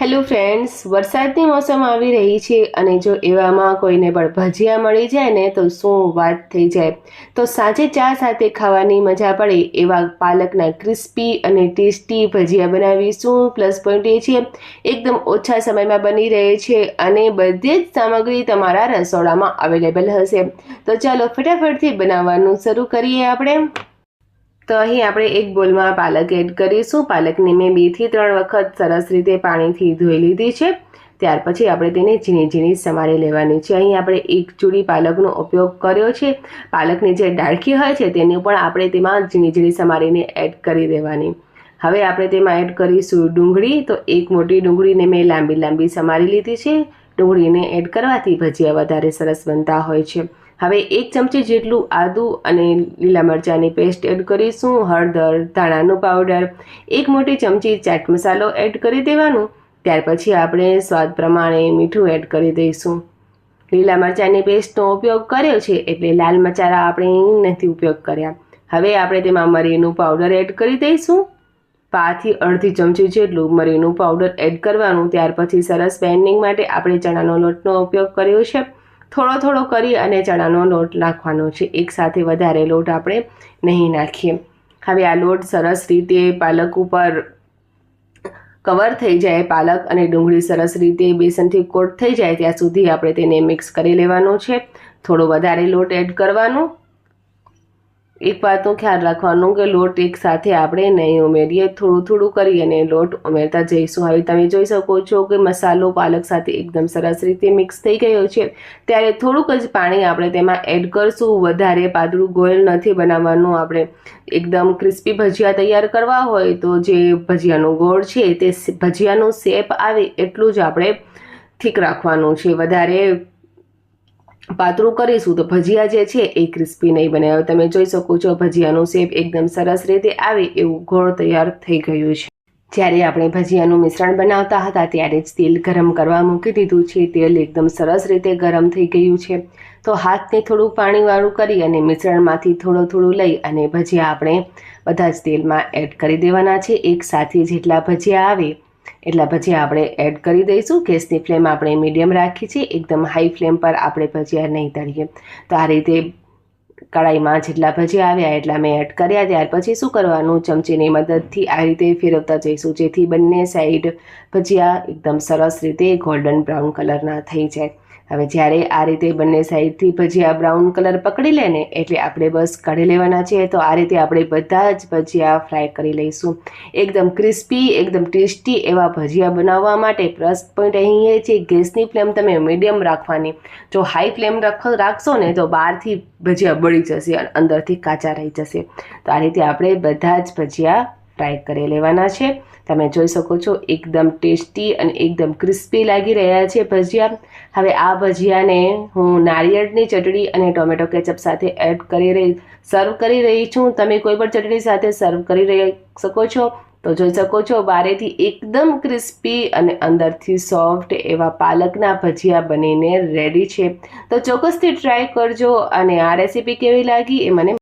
Hello friends વરસાદની મોસમ આવી રહી છે અને જો એવામાં કોઈને પણ ભજીયા મળી જાય ને તો શું વાત થઈ જાય? તો સાંજે ચા સાથે ખાવાની મજા પડે એવા પાલકના ક્રિસ્પી અને ટેસ્ટી ભજીયા બનાવીશું. પ્લસ પોઈન્ટ એ છે, એકદમ ઓછા સમયમાં બની રહે છે અને બધી જ સામગ્રી તમારા રસોડામાં અવેલેબલ હશે. તો ચાલો ફટાફટથી બનાવવાનું શરૂ કરીએ આપણે. તો અહીં આપણે એક બોલમાં પાલક એડ કરીશું. પાલકને મેં બેથી ત્રણ વખત સરસ રીતે પાણીથી ધોઈ લીધી છે. ત્યાર પછી આપણે તેને ઝીણી ઝીણી સમારી લેવાની છે. અહીં આપણે એક ચૂડી પાલકનો ઉપયોગ કર્યો છે. પાલકની જે ડાળખી હોય છે તેને પણ આપણે તેમાં ઝીણી ઝીણી સમારીને એડ કરી દેવાની. હવે આપણે તેમાં એડ કરીશું ડુંગળી. તો એક મોટી ડુંગળીને મેં લાંબી લાંબી સમારી લીધી છે. ડુંગળીને એડ કરવાથી ભજીયા વધારે સરસ બનતા હોય છે. હવે એક ચમચી જેટલું આદું અને લીલા મરચાંની પેસ્ટ એડ કરીશું, હળદર, ધાણાનું પાવડર, એક મોટી ચમચી ચાટ મસાલો એડ કરી દેવાનું, ત્યાર પછી આપણે સ્વાદ પ્રમાણે મીઠું એડ કરી દઈશું. લીલા મરચાંની પેસ્ટનો ઉપયોગ કર્યો છે એટલે લાલ મચારા આપણે નથી ઉપયોગ કર્યા. હવે આપણે તેમાં મરીનું પાવડર એડ કરી દઈશું. પાથી અડધી ચમચી જેટલું મરીનું પાવડર એડ કરવાનું, ત્યાર પછી સરસ બેન્ડિંગ માટે આપણે ચણાનો લોટનો ઉપયોગ કર્યો છે. થોડો થોડો કરી અને ચણાનો લોટ નાખવાનો છે. એકસાથે વધારે લોટ આપણે નહીં નાખીએ. હવે આ લોટ સરસ રીતે પાલક ઉપર કવર થઈ જાય, પાલક અને ડુંગળી સરસ રીતે બેસનથી કોટ થઈ જાય, ત્યાં સુધી આપણે તેને મિક્સ કરી લેવાનું છે. થોડો વધારે લોટ એડ કરવાનો. એક વાતનું ખ્યાલ રાખવાનું કે લોટ એક સાથે આપણે નહીં ઉમેરીએ, થોડું થોડું કરી અને લોટ ઉમેરતા જઈશું. હવે તમે જોઈ શકો છો કે મસાલો પાલક સાથે એકદમ સરસ રીતે મિક્સ થઈ ગયો છે. ત્યારે થોડુંક જ પાણી આપણે તેમાં એડ કરશું. વધારે પાતળું ગોળ નથી બનાવવાનું. આપણે એકદમ ક્રિસ્પી ભજીયા તૈયાર કરવા હોય તો જે ભજીયાનો ગોળ છે તે ભજીયાનો શેપ આવે એટલું જ આપણે ઠીક રાખવાનું છે. વધારે પાતળું કરીશું તો ભજીયા જે છે એ ક્રિસ્પી નહીં બને. હવે તમે જોઈ શકો છો ભજીયાનું શેપ એકદમ સરસ રીતે આવે એવું ગોળ તૈયાર થઈ ગયું છે. જ્યારે આપણે ભજીયાનું મિશ્રણ બનાવતા હતા ત્યારે જ તેલ ગરમ કરવા મૂકી દીધું છે. તેલ એકદમ સરસ રીતે ગરમ થઈ ગયું છે. તો હાથને થોડું પાણીવાળું કરી અને મિશ્રણમાંથી થોડું થોડું લઈ અને ભજીયા આપણે બધા જ તેલમાં એડ કરી દેવાના છે. એક સાથે જેટલા ભજીયા આવે એટલા ભજીયા આપણે એડ કરી દઈશું. ગેસની ફ્લેમ આપણે મીડિયમ રાખી છે. એકદમ હાઈ ફ્લેમ પર આપણે ભજીયા નહીં તળીએ. તો આ રીતે કડાઈમાં જેટલા ભજીયા આવ્યા એટલા મેં એડ કર્યા. ત્યાર પછી શું કરવાનું? ચમચીની મદદથી આ રીતે ફેરવતા જઈશું. જેથી બંને સાઈડ ભજીયા એકદમ સરસ રીતે ગોલ્ડન બ્રાઉન કલરના થઈ જાય. હવે જ્યારે આ રીતે બંને સાઈડથી ભજીયા બ્રાઉન કલર પકડી લે ને એટલે આપણે બસ કાઢી લેવાના છે, તો આ રીતે આપણે બધા જ ભજીયા ફ્રાય કરી લઈશું. એકદમ ક્રિસ્પી, એકદમ ટેસ્ટી એવા ભજીયા બનાવવા માટે પ્લસ પોઈન્ટ અહીં એ છે, ગેસની ફ્લેમ તમે મીડિયમ રાખવાની. જો હાઈ ફ્લેમ રાખશો ને તો બહારથી ભજીયા બળી જશે અને અંદરથી કાચા રહી જશે. તો આ રીતે આપણે બધા જ ભજીયા ફ્રાય કરી લેવાના છે. તમે જોઈ શકો છો, એકદમ ટેસ્ટી અને એકદમ ક્રિસ્પી લાગી રહ્યા છે ભજીયા. હવે આ ભજીયાને હું નારિયેળની ચટણી અને ટોમેટો કેચઅપ સાથે એડ કરી રહી, સર્વ કરી રહી છું. તમે કોઈ પણ ચટણી સાથે સર્વ કરી રહી શકો છો. તો જોઈ શકો છો, બારેથી એકદમ ક્રિસ્પી અને અંદરથી સોફ્ટ એવા પાલકના ભજીયા બનીને રેડી છે. તો ચોક્કસથી ટ્રાય કરજો અને આ રેસીપી કેવી લાગી એ મને